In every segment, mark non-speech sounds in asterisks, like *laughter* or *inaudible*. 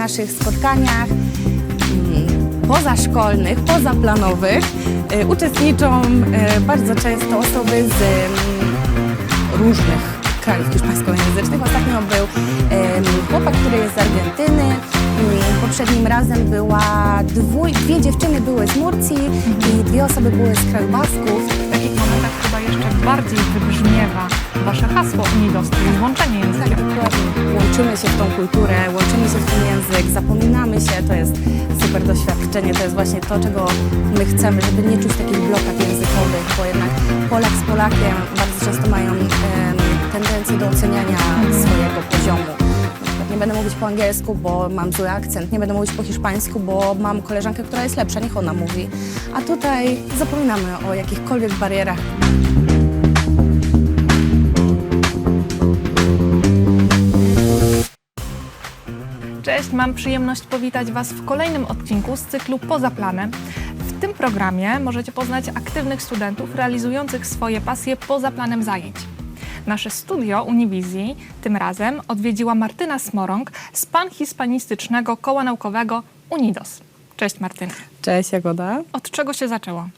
naszych spotkaniach pozaszkolnych, pozaplanowych y, uczestniczą y, bardzo często osoby z mm, różnych krajów hiszpańskojęzycznych. Ostatnio był chłopak, który jest z Argentyny. Poprzednim razem była dwój, dwie dziewczyny były z Murcji i dwie osoby były z kraju Basków. Bardziej wybrzmiewa wasze hasło Unidos, czyli złączenie Tak, językiem. dokładnie. Łączymy się w tą kulturę, łączymy się w ten język, zapominamy się, to jest super doświadczenie, to jest właśnie to, czego my chcemy, żeby nie czuć takich blokad językowych, bo jednak Polak z Polakiem bardzo często mają tendencję do oceniania swojego poziomu. Nie będę mówić po angielsku, bo mam zły akcent, nie będę mówić po hiszpańsku, bo mam koleżankę, która jest lepsza, niech ona mówi. A tutaj zapominamy o jakichkolwiek barierach, Cześć, mam przyjemność powitać Was w kolejnym odcinku z cyklu Poza Planem. W tym programie możecie poznać aktywnych studentów realizujących swoje pasje poza planem zajęć. Nasze studio Uniwizji tym razem odwiedziła Martyna Smorąg z panhispanistycznego koła naukowego Unidos. Cześć Martyna. Cześć Jagoda. Od czego się zaczęło?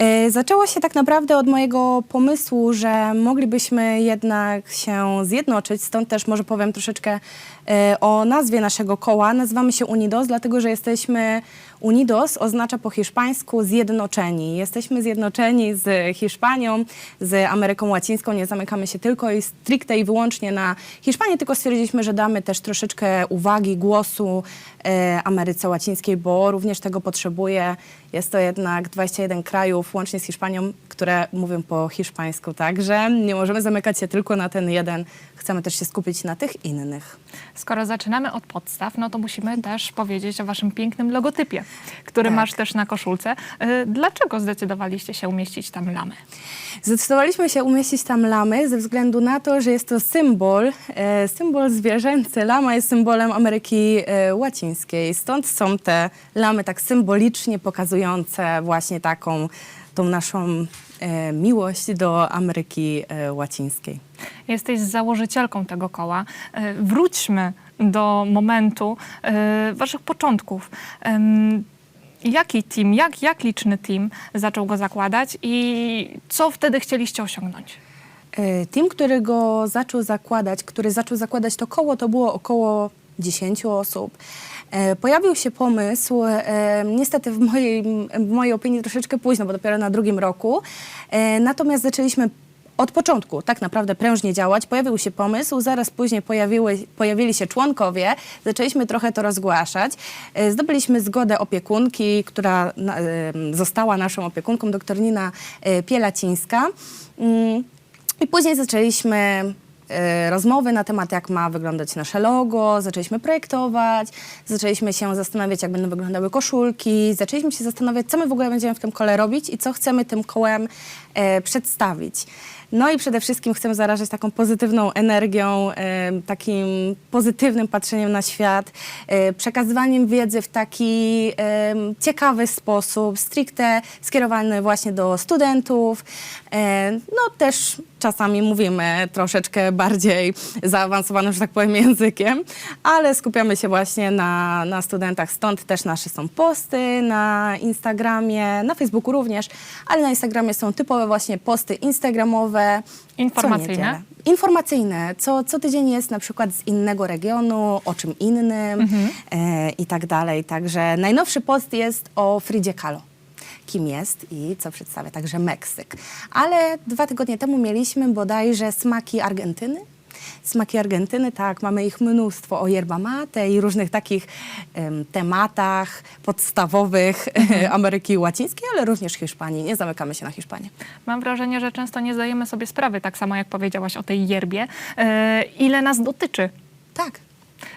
E, Zaczęło się tak naprawdę od mojego pomysłu, że moglibyśmy jednak się zjednoczyć, stąd też może powiem troszeczkę e, o nazwie naszego koła. Nazywamy się Unidos, dlatego że jesteśmy, Unidos oznacza po hiszpańsku zjednoczeni. Jesteśmy zjednoczeni z Hiszpanią, z Ameryką Łacińską, nie zamykamy się tylko i stricte i wyłącznie na Hiszpanię, tylko stwierdziliśmy, że damy też troszeczkę uwagi, głosu e, Ameryce Łacińskiej, bo również tego potrzebuje. Jest to jednak 21 krajów, łącznie z Hiszpanią, które mówią po hiszpańsku, także nie możemy zamykać się tylko na ten jeden. Chcemy też się skupić na tych innych. Skoro zaczynamy od podstaw, no to musimy też powiedzieć o Waszym pięknym logotypie, który Tak. masz też na koszulce. Y, Dlaczego zdecydowaliście się umieścić tam lamy? Zdecydowaliśmy się umieścić tam lamy ze względu na to, że jest to symbol, e, symbol zwierzęcy. Lama jest symbolem Ameryki e, Łacińskiej, stąd są te lamy tak symbolicznie pokazujące właśnie taką tą naszą e, miłość do Ameryki e, Łacińskiej. Jesteś założycielką tego koła. Wróćmy do momentu y, Waszych początków. Jaki team, jak, jak liczny team zaczął go zakładać i co wtedy chcieliście osiągnąć? E, Team, który go zaczął zakładać, który zaczął zakładać to koło, to było około 10 osób. E, Pojawił się pomysł, e, niestety w mojej, w mojej opinii troszeczkę późno, bo dopiero na drugim roku. Natomiast zaczęliśmy od początku tak naprawdę prężnie działać. Pojawił się pomysł, zaraz później pojawiły, pojawili się członkowie, zaczęliśmy trochę to rozgłaszać. E, Zdobyliśmy zgodę opiekunki, która e, została naszą opiekunką, doktor Nina e, Pielacińska. Mm, I później zaczęliśmy rozmowy na temat, jak ma wyglądać nasze logo, zaczęliśmy projektować, zaczęliśmy się zastanawiać, jak będą wyglądały koszulki, zaczęliśmy się zastanawiać, co my w ogóle będziemy w tym kole robić i co chcemy tym kołem e, przedstawić. No i przede wszystkim chcemy zarażać taką pozytywną energią, e, takim pozytywnym patrzeniem na świat, e, przekazywaniem wiedzy w taki e, ciekawy sposób, stricte skierowany właśnie do studentów. No też czasami mówimy troszeczkę bardziej zaawansowanym, że tak powiem, językiem, ale skupiamy się właśnie na, na studentach, stąd też nasze są posty na Instagramie, na Facebooku również, ale na Instagramie są typowe właśnie posty instagramowe. Co Informacyjne? niedzielę. Informacyjne. Co, co tydzień jest na przykład z innego regionu, o czym innym e, i tak dalej. Także najnowszy post jest o Fridzie Kahlo kim jest i co przedstawia także Meksyk. Ale dwa tygodnie temu mieliśmy bodajże smaki Argentyny. Smaki Argentyny, tak, mamy ich mnóstwo o yerba mate i różnych takich em, tematach podstawowych *laughs* Ameryki Łacińskiej, ale również Hiszpanii. Nie zamykamy się na Hiszpanię. Mam wrażenie, że często nie zdajemy sobie sprawy, tak samo jak powiedziałaś o tej yerbie, y, ile nas dotyczy Tak.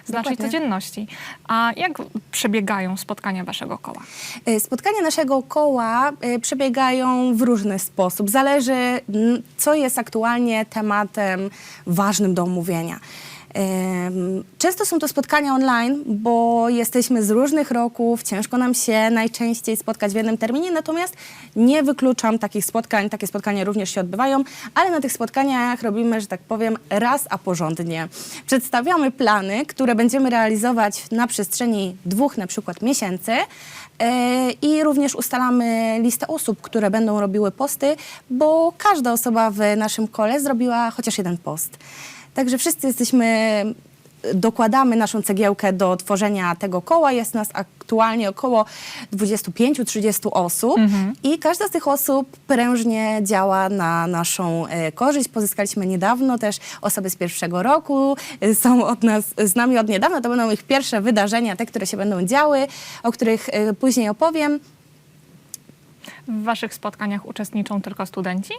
Z naszej codzienności. A jak przebiegają spotkania Waszego koła? E, Spotkania naszego koła e, przebiegają w różny sposób. Zależy, co jest aktualnie tematem ważnym do omówienia. Często są to spotkania online, bo jesteśmy z różnych roków, ciężko nam się najczęściej spotkać w jednym terminie, natomiast nie wykluczam takich spotkań, takie spotkania również się odbywają, ale na tych spotkaniach robimy, że tak powiem, raz a porządnie. Przedstawiamy plany, które będziemy realizować na przestrzeni dwóch na przykład miesięcy e, i również ustalamy listę osób, które będą robiły posty, bo każda osoba w naszym kole zrobiła chociaż jeden post. Także wszyscy jesteśmy, dokładamy naszą cegiełkę do tworzenia tego koła. Jest nas aktualnie około 25-30 osób i każda z tych osób prężnie działa na naszą e, korzyść. Pozyskaliśmy niedawno też osoby z pierwszego roku, e, są od nas, z nami od niedawna. To będą ich pierwsze wydarzenia, te, które się będą działy, o których e, później opowiem. W Waszych spotkaniach uczestniczą tylko studenci?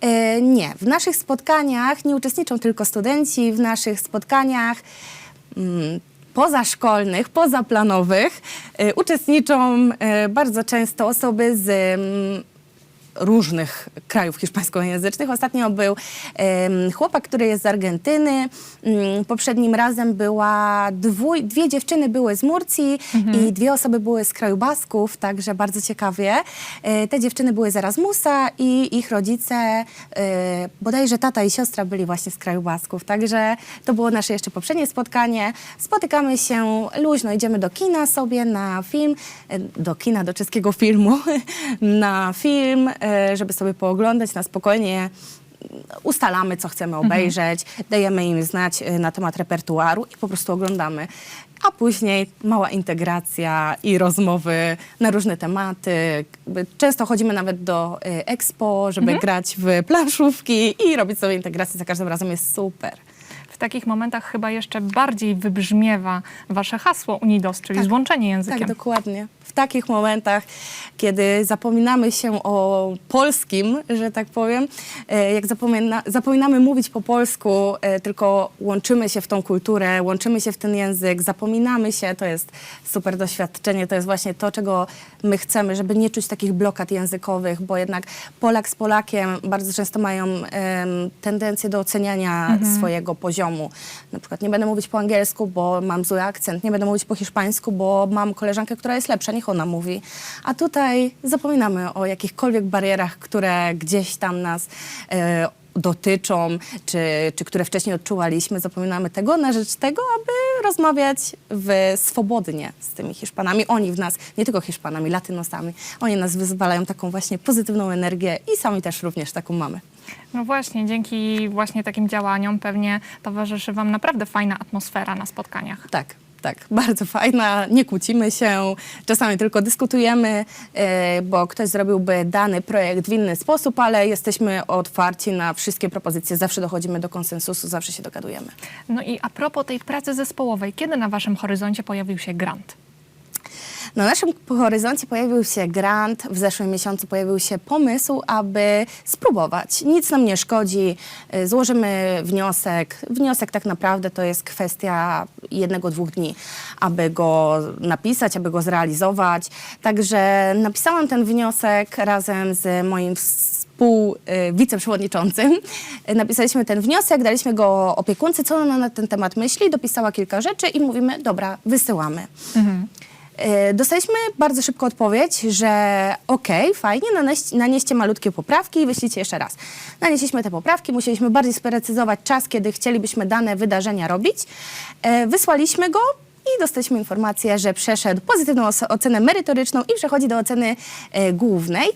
E, Nie, w naszych spotkaniach nie uczestniczą tylko studenci, w naszych spotkaniach mm, pozaszkolnych, pozaplanowych e, uczestniczą e, bardzo często osoby z mm, różnych krajów hiszpańskojęzycznych. Ostatnio był chłopak, który jest z Argentyny. Mm, Poprzednim razem była dwój, dwie dziewczyny były z Murcji i dwie osoby były z kraju Basków, także bardzo ciekawie. E, Te dziewczyny były z Erasmusa i ich rodzice, e, bodajże tata i siostra byli właśnie z kraju Basków, także to było nasze jeszcze poprzednie spotkanie. Spotykamy się luźno, idziemy do kina sobie na film, e, do kina, do czeskiego filmu, *laughs* na film, żeby sobie pooglądać na spokojnie. Ustalamy, co chcemy obejrzeć, dajemy im znać e, na temat repertuaru i po prostu oglądamy. A później mała integracja i rozmowy na różne tematy. Często chodzimy nawet do e, expo, żeby grać w planszówki i robić sobie integrację. Za każdym razem jest super. W takich momentach chyba jeszcze bardziej wybrzmiewa Wasze hasło Unidos, czyli Tak. złączenie językiem. Tak, dokładnie. W takich momentach, kiedy zapominamy się o polskim, że tak powiem, e, jak zapomina, zapominamy mówić po polsku, e, tylko łączymy się w tą kulturę, łączymy się w ten język, zapominamy się, to jest super doświadczenie, to jest właśnie to, czego my chcemy, żeby nie czuć takich blokad językowych, bo jednak Polak z Polakiem bardzo często mają em, tendencję do oceniania swojego poziomu. Na przykład nie będę mówić po angielsku, bo mam zły akcent, nie będę mówić po hiszpańsku, bo mam koleżankę, która jest lepsza, niech ona mówi. A tutaj zapominamy o jakichkolwiek barierach, które gdzieś tam nas e, dotyczą, czy, czy które wcześniej odczuwaliśmy. Zapominamy tego na rzecz tego, aby rozmawiać w, swobodnie z tymi Hiszpanami. Oni w nas, nie tylko Hiszpanami, Latynosami, oni nas wyzwalają taką właśnie pozytywną energię i sami też również taką mamy. No właśnie, dzięki właśnie takim działaniom pewnie towarzyszy Wam naprawdę fajna atmosfera na spotkaniach. Tak, tak, bardzo fajna, nie kłócimy się, czasami tylko dyskutujemy, e, bo ktoś zrobiłby dany projekt w inny sposób, ale jesteśmy otwarci na wszystkie propozycje, zawsze dochodzimy do konsensusu, zawsze się dogadujemy. No i a propos tej pracy zespołowej, kiedy na Waszym horyzoncie pojawił się grant? Na naszym horyzoncie pojawił się grant, w zeszłym miesiącu pojawił się pomysł, aby spróbować. Nic nam nie szkodzi, y, złożymy wniosek. Wniosek tak naprawdę to jest kwestia jednego, dwóch dni, aby go napisać, aby go zrealizować. Także napisałam ten wniosek razem z moim współ y, *laughs* Napisaliśmy ten wniosek, daliśmy go opiekunce, co ona na ten temat myśli, dopisała kilka rzeczy i mówimy, dobra, wysyłamy. E, Dostaliśmy bardzo szybko odpowiedź, że okej, fajnie, nanieś, nanieście malutkie poprawki i wyślijcie jeszcze raz. Nanieśliśmy te poprawki, musieliśmy bardziej sprecyzować czas, kiedy chcielibyśmy dane wydarzenia robić. E, Wysłaliśmy go i dostaliśmy informację, że przeszedł pozytywną ocenę merytoryczną i przechodzi do oceny e, głównej.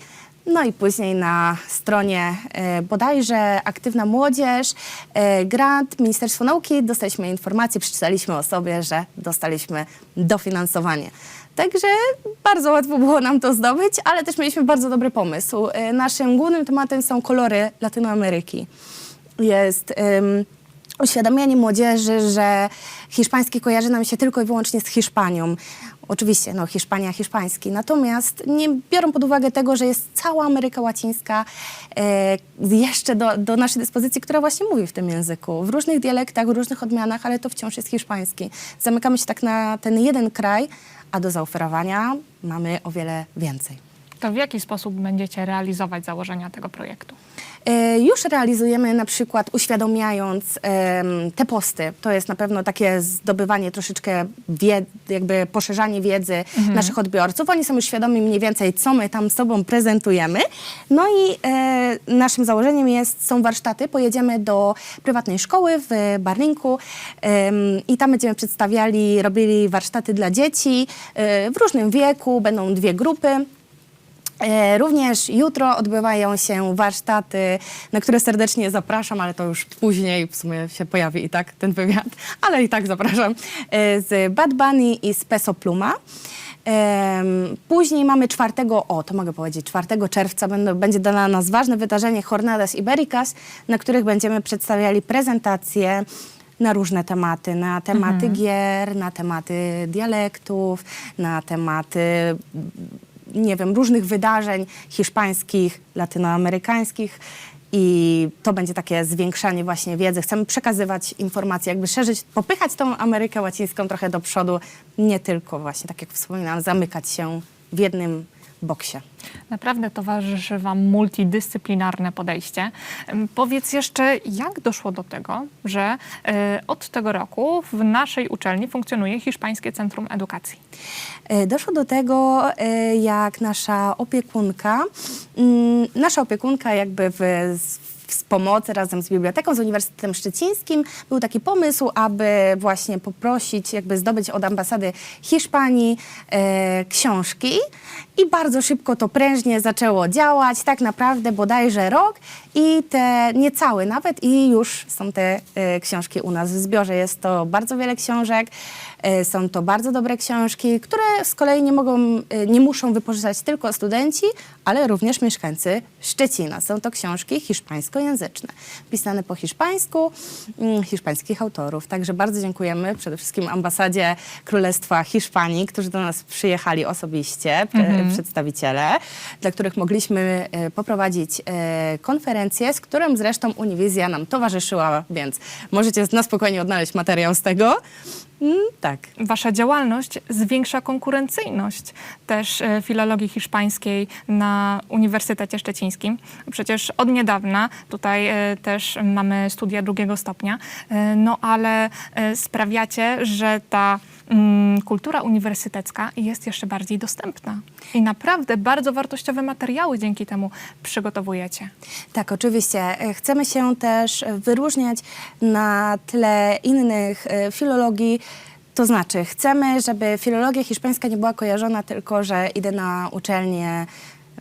No i później na stronie e, bodajże Aktywna Młodzież, e, grant, Ministerstwo Nauki, dostaliśmy informację, przeczytaliśmy o sobie, że dostaliśmy dofinansowanie. Także bardzo łatwo było nam to zdobyć, ale też mieliśmy bardzo dobry pomysł. E, naszym głównym tematem są kolory Latynoameryki. Jest... em, uświadamianie młodzieży, że hiszpański kojarzy nam się tylko i wyłącznie z Hiszpanią. Oczywiście, no, Hiszpania, hiszpański. Natomiast nie biorą pod uwagę tego, że jest cała Ameryka Łacińska e, jeszcze do, do naszej dyspozycji, która właśnie mówi w tym języku. W różnych dialektach, w różnych odmianach, ale to wciąż jest hiszpański. Zamykamy się tak na ten jeden kraj, a do zaoferowania mamy o wiele więcej. To w jaki sposób będziecie realizować założenia tego projektu? E, Już realizujemy na przykład uświadamiając em, te posty. To jest na pewno takie zdobywanie troszeczkę wiedzy, jakby poszerzanie wiedzy naszych odbiorców. Oni są już świadomi mniej więcej, co my tam sobą prezentujemy. No i e, naszym założeniem jest, są warsztaty. Pojedziemy do prywatnej szkoły w Barlinku i tam będziemy przedstawiali, robili warsztaty dla dzieci e, w różnym wieku. Będą dwie grupy. E, Również jutro odbywają się warsztaty, na które serdecznie zapraszam, ale to już później w sumie się pojawi i tak ten wywiad, ale i tak zapraszam, e, z Bad Bunny i z Peso Pluma. Em, Później mamy 4, o to mogę powiedzieć, 4 czerwca będą, będzie dla nas ważne wydarzenie Jornadas Ibericas, na których będziemy przedstawiali prezentacje na różne tematy, na tematy gier, na tematy dialektów, na tematy nie wiem, różnych wydarzeń hiszpańskich, latynoamerykańskich i to będzie takie zwiększanie właśnie wiedzy. Chcemy przekazywać informacje, jakby szerzyć, popychać tą Amerykę Łacińską trochę do przodu, nie tylko właśnie, tak jak wspominałam, zamykać się w jednym boksie. Naprawdę towarzyszy Wam multidyscyplinarne podejście. Powiedz jeszcze, jak doszło do tego, że e, od tego roku w naszej uczelni funkcjonuje Hiszpańskie Centrum Edukacji? E, Doszło do tego, e, jak nasza opiekunka, mm, nasza opiekunka jakby w, z pomocy razem z biblioteką, z Uniwersytetem Szczecińskim. Był taki pomysł, aby właśnie poprosić, jakby zdobyć od ambasady Hiszpanii e, książki. I bardzo szybko to prężnie zaczęło działać, tak naprawdę bodajże rok i te niecały nawet i już są te e, książki u nas w zbiorze. Jest to bardzo wiele książek, e, są to bardzo dobre książki, które z kolei nie mogą, e, nie muszą wypożyczać tylko studenci, ale również mieszkańcy Szczecina. Są to książki hiszpańskojęzyczne, pisane po hiszpańsku, mm, hiszpańskich autorów. Także bardzo dziękujemy przede wszystkim ambasadzie Królestwa Hiszpanii, którzy do nas przyjechali osobiście, pre- przedstawiciele, dla których mogliśmy e, poprowadzić e, konferencję, z którą zresztą Uniwizja nam towarzyszyła, więc możecie na spokojnie odnaleźć materiał z tego. Mm, tak. Wasza działalność zwiększa konkurencyjność też e, filologii hiszpańskiej na Uniwersytecie Szczecińskim. Przecież od niedawna tutaj e, też mamy studia drugiego stopnia, e, no ale sprawiacie, że ta mm, kultura uniwersytecka jest jeszcze bardziej dostępna. I naprawdę bardzo wartościowe materiały dzięki temu przygotowujecie. Tak, oczywiście. Chcemy się też wyróżniać na tle innych filologii. To znaczy, chcemy, żeby filologia hiszpańska nie była kojarzona tylko, że idę na uczelnię,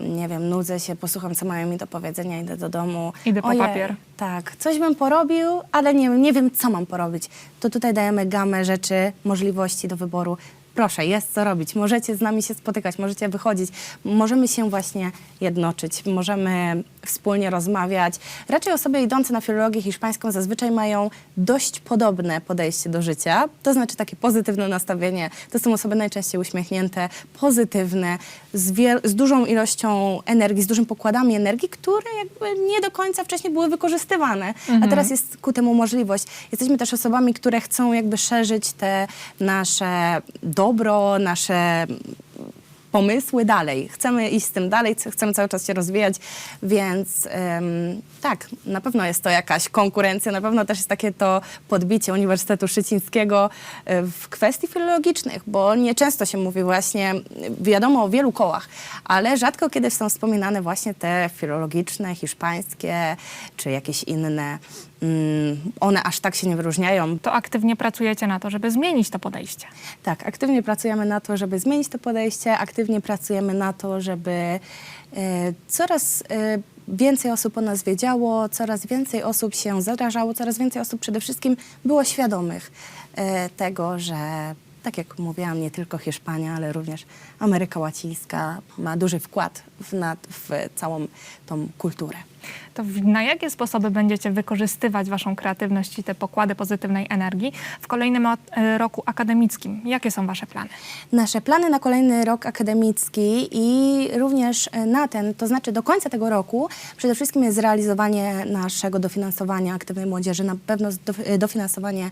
nie wiem, nudzę się, posłucham, co mają mi do powiedzenia, idę do domu. Idę po Ojej, papier. Tak, coś bym porobił, ale nie, nie wiem, co mam porobić. To tutaj dajemy gamę rzeczy, możliwości do wyboru. Proszę, jest co robić. Możecie z nami się spotykać, możecie wychodzić, możemy się właśnie jednoczyć, możemy wspólnie rozmawiać. Raczej osoby idące na filologię hiszpańską zazwyczaj mają dość podobne podejście do życia, to znaczy takie pozytywne nastawienie. To są osoby najczęściej uśmiechnięte, pozytywne, z, z dużą ilością energii, z dużym pokładami energii, które jakby nie do końca wcześniej były wykorzystywane, a teraz jest ku temu możliwość. Jesteśmy też osobami, które chcą jakby szerzyć te nasze dobro, nasze pomysły dalej. Chcemy iść z tym dalej, chcemy cały czas się rozwijać, więc tak, na pewno jest to jakaś konkurencja, na pewno też jest takie to podbicie Uniwersytetu Szczecińskiego e, w kwestii filologicznych, bo nieczęsto się mówi właśnie, wiadomo o wielu kołach, ale rzadko kiedy są wspominane właśnie te filologiczne, hiszpańskie, czy jakieś inne. Mm, one aż tak się nie wyróżniają. To aktywnie pracujecie na to, żeby zmienić to podejście. Tak, aktywnie pracujemy na to, żeby zmienić to podejście, aktywnie pracujemy na to, żeby e, coraz e, więcej osób o nas wiedziało, coraz więcej osób się zarażało, coraz więcej osób przede wszystkim było świadomych e, tego, że tak jak mówiłam, nie tylko Hiszpania, ale również Ameryka Łacińska ma duży wkład w, nad, w całą tą kulturę. To na jakie sposoby będziecie wykorzystywać Waszą kreatywność i te pokłady pozytywnej energii w kolejnym e, roku akademickim? Jakie są Wasze plany? Nasze plany na kolejny rok akademicki i również e, na ten, to znaczy do końca tego roku, przede wszystkim jest zrealizowanie naszego dofinansowania aktywnej młodzieży, na pewno e, dofinansowanie,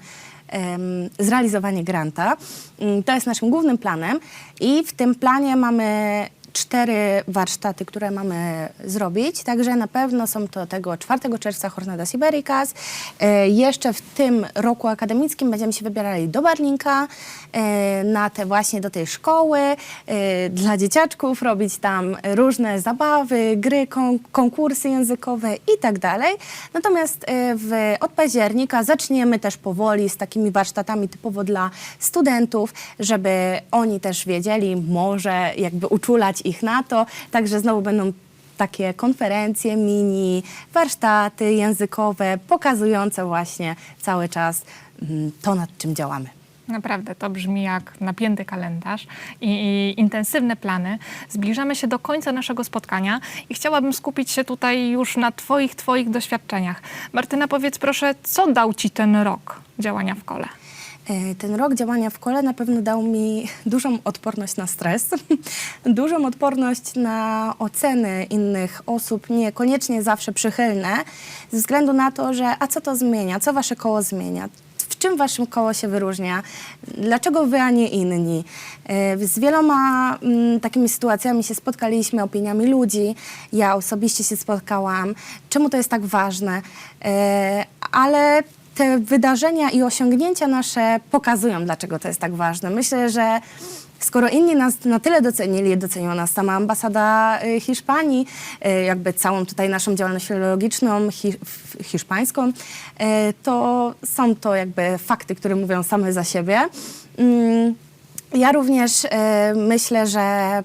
zrealizowanie granta. Mm, To jest naszym głównym planem i w tym planie mamy cztery warsztaty, które mamy zrobić, także na pewno są to tego 4 czerwca Hornada Sibericas. E, jeszcze w tym roku akademickim będziemy się wybierali do Berlinka, e, na te właśnie do tej szkoły, e, dla dzieciaczków, robić tam różne zabawy, gry, kon, konkursy językowe i tak dalej. Natomiast w, od października zaczniemy też powoli z takimi warsztatami typowo dla studentów, żeby oni też wiedzieli, może jakby uczulać ich na to. Także znowu będą takie konferencje, mini, warsztaty językowe, pokazujące właśnie cały czas mm, to, nad czym działamy. Naprawdę, to brzmi jak napięty kalendarz i, i intensywne plany. Zbliżamy się do końca naszego spotkania i chciałabym skupić się tutaj już na Twoich, Twoich doświadczeniach. Martyna, powiedz proszę, co dał Ci ten rok działania w kole? E, Ten rok działania w kole na pewno dał mi dużą odporność na stres, *laughs* dużą odporność na oceny innych osób, niekoniecznie zawsze przychylne, ze względu na to, że a co to zmienia, co wasze koło zmienia, w czym waszym koło się wyróżnia, dlaczego wy, a nie inni. E, Z wieloma mm, takimi sytuacjami się spotkaliśmy, opiniami ludzi, ja osobiście się spotkałam, czemu to jest tak ważne, E, ale te wydarzenia i osiągnięcia nasze pokazują, dlaczego to jest tak ważne. Myślę, że skoro inni nas na tyle docenili, doceniła nas sama ambasada y, Hiszpanii, y, jakby całą tutaj naszą działalność filologiczną hiszpańską, y, to są to jakby fakty, które mówią same za siebie. Mm, Ja również myślę, że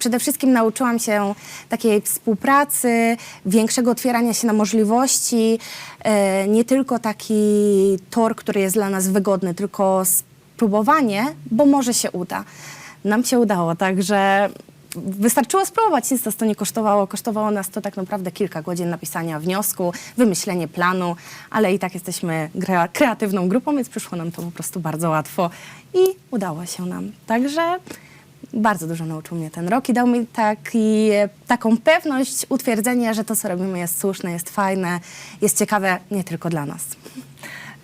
przede wszystkim nauczyłam się takiej współpracy, większego otwierania się na możliwości, e, nie tylko taki tor, który jest dla nas wygodny, tylko spróbowanie, bo może się uda. Nam się udało, także wystarczyło spróbować, nic nas to nie kosztowało. Kosztowało nas to tak naprawdę kilka godzin napisania wniosku, wymyślenie planu, ale i tak jesteśmy krea- kreatywną grupą, więc przyszło nam to po prostu bardzo łatwo i udało się nam. Także bardzo dużo nauczył mnie ten rok i dał mi taki, taką pewność, utwierdzenie, że to, co robimy jest słuszne, jest fajne, jest ciekawe nie tylko dla nas.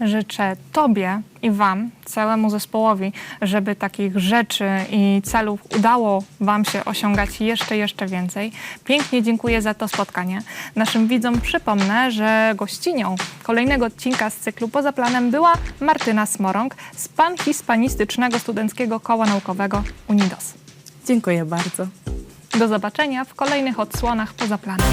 Życzę Tobie i Wam, całemu zespołowi, żeby takich rzeczy i celów udało Wam się osiągać jeszcze, jeszcze więcej. Pięknie dziękuję za to spotkanie. Naszym widzom przypomnę, że gościnią kolejnego odcinka z cyklu Poza Planem była Martyna Smorąg z Panhispanistycznego Studenckiego Koła Naukowego UNIDOS. Dziękuję bardzo. Do zobaczenia w kolejnych odsłonach Poza Planem.